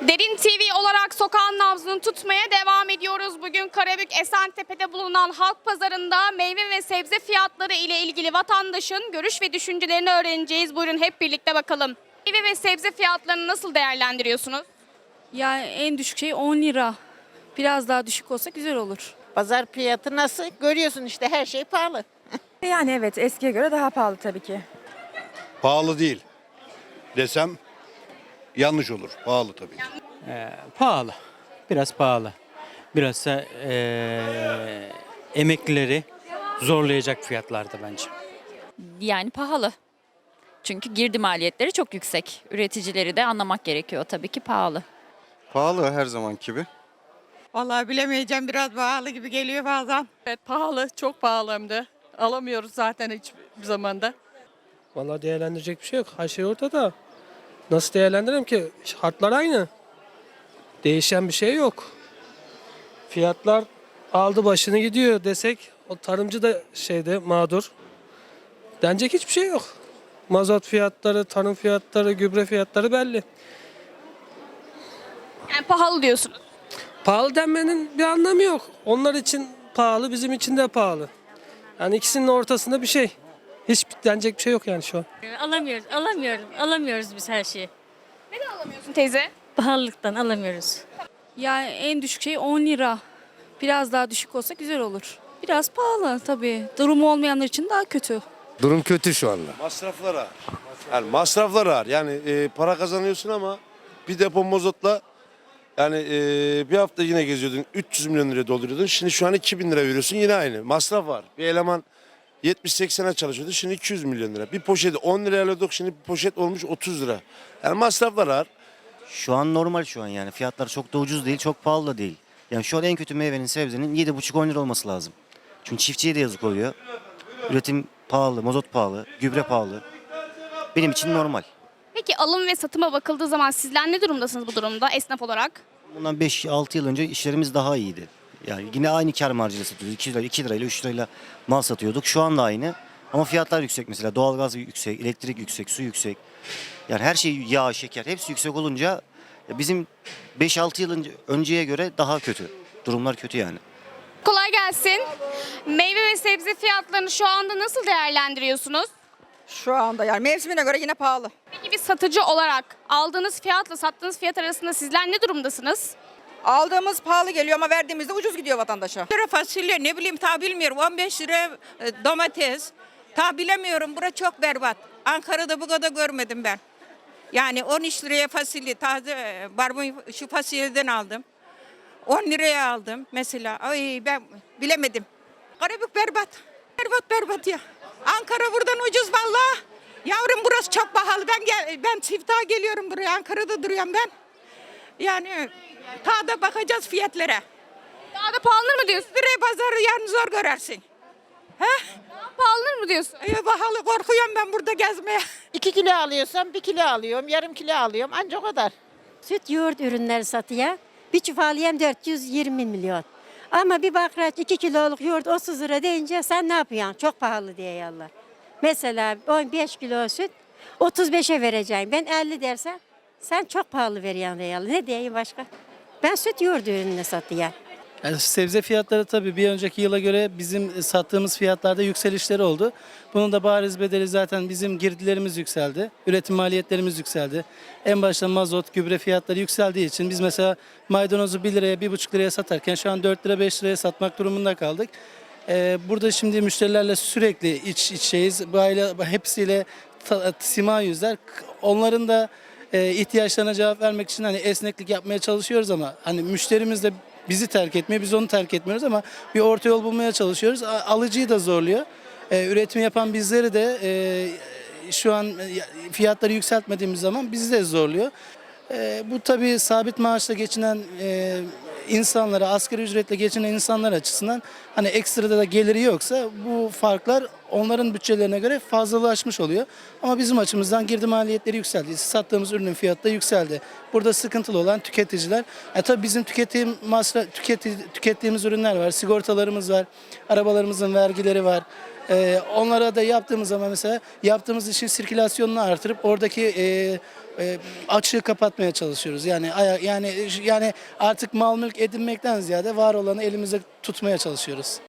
Derin TV olarak sokağın nabzını tutmaya devam ediyoruz. Bugün Karabük Esentepe'de bulunan halk pazarında meyve ve sebze fiyatları ile ilgili vatandaşın görüş ve düşüncelerini öğreneceğiz. Buyurun hep birlikte bakalım. Meyve ve sebze fiyatlarını nasıl değerlendiriyorsunuz? Yani en düşük şey 10 lira. Biraz daha düşük olsa güzel olur. Pazar fiyatı nasıl? Görüyorsun işte her şey pahalı. Yani evet eskiye göre daha pahalı tabii ki. Pahalı değil desem yanlış olur. Pahalı tabii ki. Pahalı. Biraz pahalı. Biraz da eee, emeklileri zorlayacak fiyatlarda bence. Yani pahalı. Çünkü girdi maliyetleri çok yüksek. Üreticileri de anlamak gerekiyor tabii ki pahalı. Pahalı her zaman gibi. Vallahi bilemeyeceğim biraz pahalı gibi geliyor bazen. Evet pahalı, çok pahalı hem de. Alamıyoruz zaten hiçbir zamanda. Vallahi değerlendirecek bir şey yok. Her şey ortada. Nasıl değerlendireyim ki? Şartlar aynı. Değişen bir şey yok. Fiyatlar aldı başını gidiyor desek o tarımcı da şeyde mağdur. Denecek hiçbir şey yok. Mazot fiyatları, tarım fiyatları, gübre fiyatları belli. Yani pahalı diyorsunuz. Pahalı denmenin bir anlamı yok. Onlar için pahalı, bizim için de pahalı. Yani ikisinin ortasında bir şey. Hiç denecek bir şey yok yani şu an. Alamıyoruz, alamıyorum. Alamıyoruz biz her şeyi. Neden alamıyorsun teyze? Pahalılıktan alamıyoruz. Yani en düşük şey 10 lira. Biraz daha düşük olsa güzel olur. Biraz pahalı tabii. Durumu olmayanlar için daha kötü. Durum kötü şu anda. Masraflar ağır. Yani masraflar ağır. Yani e, para kazanıyorsun ama bir depo mazotla yani e, bir hafta yine geziyordun 300 milyon lira dolduruyordun. Şimdi şu an 2000 lira veriyorsun yine aynı. Masraf var. Bir eleman 70-80'e çalışıyordu. Şimdi 200 milyon lira. Bir poşeti 10 liraya alıyorduk. Şimdi bir poşet olmuş 30 lira. Yani masraflar ağır. Şu an normal şu an yani. Fiyatlar çok da ucuz değil, çok pahalı da değil. Yani şu an en kötü meyvenin, sebzenin 7,5-10 lira olması lazım. Çünkü çiftçiye de yazık oluyor. Üretim pahalı, mazot pahalı, gübre pahalı. Benim için normal. Peki alım ve satıma bakıldığı zaman sizler ne durumdasınız bu durumda esnaf olarak? Bundan 5-6 yıl önce işlerimiz daha iyiydi. Yani yine aynı kar marjıyla satıyorduk. 2 lira, 2 lirayla, 3 lirayla mal satıyorduk. Şu anda aynı. Ama fiyatlar yüksek mesela. Doğalgaz yüksek, elektrik yüksek, su yüksek. Yani her şey yağ, şeker hepsi yüksek olunca bizim 5-6 yıl önce- önceye göre daha kötü. Durumlar kötü yani. Kolay gelsin. Meyve ve sebze fiyatlarını şu anda nasıl değerlendiriyorsunuz? Şu anda yani mevsimine göre yine pahalı. Peki bir satıcı olarak aldığınız fiyatla sattığınız fiyat arasında sizler ne durumdasınız? Aldığımız pahalı geliyor ama verdiğimizde ucuz gidiyor vatandaşa. lira fasulye ne bileyim ta bilmiyorum 15 lira e, domates. Ta bilemiyorum bura çok berbat. Ankara'da bu kadar görmedim ben. Yani 13 liraya fasulye taze e, barbunya şu fasulyeden aldım. 10 liraya aldım mesela. Ay ben bilemedim. Karabük berbat. Berbat berbat ya. Ankara buradan ucuz vallahi. Yavrum burası çok pahalı. Ben gel ben çiftağa geliyorum buraya. Ankara'da duruyorum ben. Yani ta da bakacağız fiyatlara. Daha da pahalı mı diyorsun? Liraya pazarı yarın zor görersin. He? Daha pahalı mı diyorsun? Ay pahalı korkuyorum ben burada gezmeye. 2 kilo alıyorsam 1 kilo alıyorum, yarım kilo alıyorum ancak o kadar. Süt yoğurt ürünleri satıyor. Bir çuval yem 420 milyon. Ama bir bakraç 2 kiloluk yoğurt 30 lira deyince sen ne yapıyorsun? Çok pahalı diye yallar. Mesela 15 kilo süt 35'e vereceğim. Ben 50 dersem sen çok pahalı veriyorsun diye yallar. Ne diyeyim başka? Ben süt yoğurt ürününü satıyorum. Yani sebze fiyatları tabii bir önceki yıla göre bizim sattığımız fiyatlarda yükselişleri oldu. Bunun da bariz bedeli zaten bizim girdilerimiz yükseldi. Üretim maliyetlerimiz yükseldi. En başta mazot, gübre fiyatları yükseldiği için biz mesela maydanozu 1 liraya, 1,5 liraya satarken şu an 4 lira, 5 liraya satmak durumunda kaldık. Ee, burada şimdi müşterilerle sürekli iç içeyiz. Böyle hepsiyle sima yüzler. Onların da e, ihtiyaçlarına cevap vermek için hani esneklik yapmaya çalışıyoruz ama hani müşterimiz de bizi terk etmiyor, biz onu terk etmiyoruz ama bir orta yol bulmaya çalışıyoruz. Alıcıyı da zorluyor. E, üretim yapan bizleri de e, şu an e, fiyatları yükseltmediğimiz zaman bizi de zorluyor. E, bu tabii sabit maaşla geçinen insanlara, asgari ücretle geçinen insanlar açısından hani ekstrada da geliri yoksa bu farklar onların bütçelerine göre fazlalaşmış oluyor. Ama bizim açımızdan girdi maliyetleri yükseldi. Sattığımız ürünün fiyatı da yükseldi. Burada sıkıntılı olan tüketiciler. E tabii bizim tüketim masra, tüketi, tükettiğimiz ürünler var. Sigortalarımız var. Arabalarımızın vergileri var. Ee, onlara da yaptığımız zaman mesela yaptığımız işin sirkülasyonunu artırıp oradaki e, e, açığı kapatmaya çalışıyoruz. Yani yani yani artık mal mülk edinmekten ziyade var olanı elimizde tutmaya çalışıyoruz.